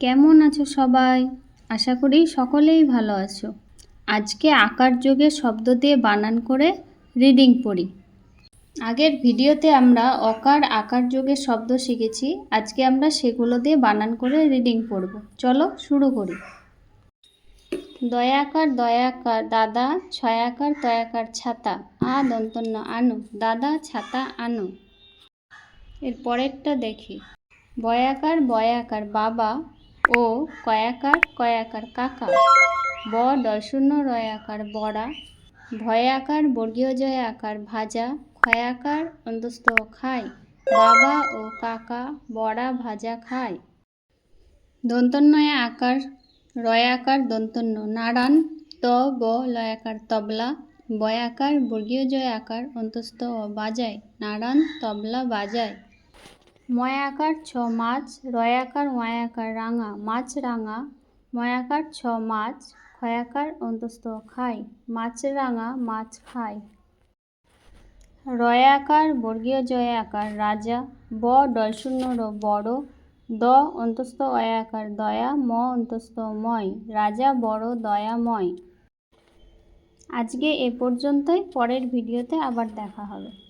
কেমন আছো সবাই? আশা করি সকলেই ভালো আছো। আজকে আকার যোগে শব্দ দিয়ে বানান করে রিডিং পড়ি। আগের ভিডিওতে আমরা অকার আকার যোগে শব্দ শিখেছি, আজকে আমরা সেগুলো দিয়ে বানান করে রিডিং পড়ব। চলো শুরু করি। দয়াকার দয়াকার, দাদা, ছয়াকার, তয়াকার, ছাতা, আ, দন্তন্য, আনো, দাদা, ছাতা, আনো। এর পরেরটা দেখি। বয়াকার বয়াকার, বাবা ও কয়াকার কয়াকার কাকা। ব ডশূন্য রয়াকার বড়া। ভয়াকার বর্গীয় জয় আকার ভাজা। ক্ষয়াকার অন্তস্থ খায়। বাবা ও কাকা বড়া ভাজা খায়। দন্তন্নয় আকার রয়াকার দন্তন্য। নারায়ণ ত ব লয়াকার তবলা। বয়াকার বর্গীয় জয় আকার অন্তস্থ বাজায়। নারায়ণ তবলা বাজায়। ময়াকার ছ মাছ, রয়াকার ওয়ায়াকার রাঙা, মাছ রাঙা, ময়াকার ছ মাছ খয়াকার অন্তস্থ, খায়, মাছ রাঙা, মাছ খায়। রয়াকার বর্গীয় জয় আকার রাজা, ব ডয়শূন্য র বড়, দ অন্তস্থ অয়াকার দয়া, ম অন্তস্থ ময়, রাজা বড় দয়াময়। আজকে এ পর্যন্তই, পরের ভিডিওতে আবার দেখা হবে।